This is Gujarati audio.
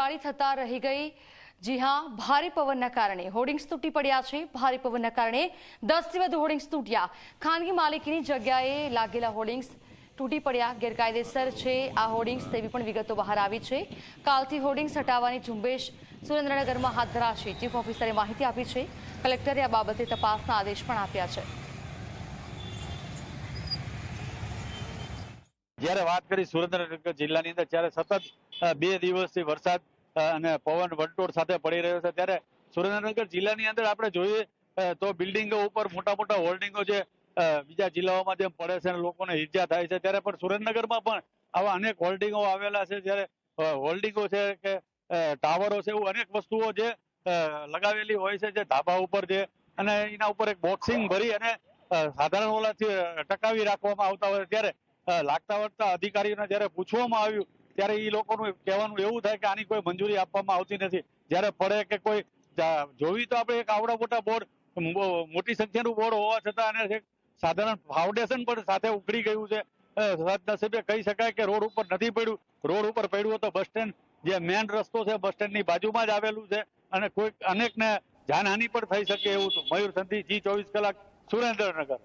વાળી થતા રહી ગઈ. જી હા, ભારે પવનના કારણે હોર્ડિંગ્સ તૂટી પડ્યા છે. ભારે પવનના કારણે દસથી વધુ હોર્ડિંગ્સ તૂટ્યા. ખાનગી માલિકીની જગ્યાએ લાગેલા હોર્ડિંગ્સ તૂટી પડ્યા. ગેરકાયદેસર છે આ હોર્ડિંગ્સ તેવી પણ વિગતો બહાર આવી છે. કાલથી હોર્ડિંગ્સ હટાવવાની ઝુંબેશ સુરેન્દ્રનગરમાં હાથ ધરાશે. ચીફ ઓફિસરે માહિતી આપી છે. કલેક્ટરે આ બાબતે તપાસના આદેશ પણ આપ્યા છે. જ્યારે વાત કરી સુરેન્દ્રનગર જિલ્લાની અંદર જ્યારે સતત બે દિવસથી વરસાદ અને પવન વંટોળ સાથે પડી રહ્યો છે. ત્યારે સુરેન્દ્રનગર જિલ્લાની અંદર આપણે જોઈએ તો બિલ્ડિંગો ઉપર મોટા મોટા હોલ્ડિંગો જે બીજા જિલ્લાઓમાં જેમ પડે છે લોકોને ઈજા થાય છે, ત્યારે પણ સુરેન્દ્રનગરમાં પણ આવા અનેક હોલ્ડિંગો આવેલા છે. જ્યારે હોર્ડિંગો છે કે ટાવરો છે એવું અનેક વસ્તુઓ જે લગાવેલી હોય છે, જે ધાબા ઉપર જે, અને એના ઉપર એક બોક્સિંગ ભરી અને સાધારણ ઓલાથી ટકાવી રાખવામાં આવતા હોય ત્યારે લાગતા વળતા અધિકારીઓને જ્યારે પૂછવામાં આવ્યું, ત્યારે એ લોકોનું કહેવાનું એવું થાય કે આની કોઈ મંજૂરી આપવામાં આવતી નથી. જ્યારે પડે કે કોઈ જોવી તો આપણે એક આવડા મોટા બોર્ડ મોટી સંખ્યાનું બોર્ડ હોવા છતાં અને સાધારણ ફાઉન્ડેશન પણ સાથે ઉકળી ગયું છે. સદનસીબે કહી શકાય કે રોડ ઉપર નથી પડ્યું. રોડ ઉપર પડ્યું તો બસ સ્ટેન્ડ, જે મેન રસ્તો છે, બસ સ્ટેન્ડની બાજુમાં જ આવેલું છે અને કોઈક અનેકને જાનહાનિ પણ થઈ શકે એવું મયુર સંધિ જી ચોવીસ કલાક સુરેન્દ્રનગર.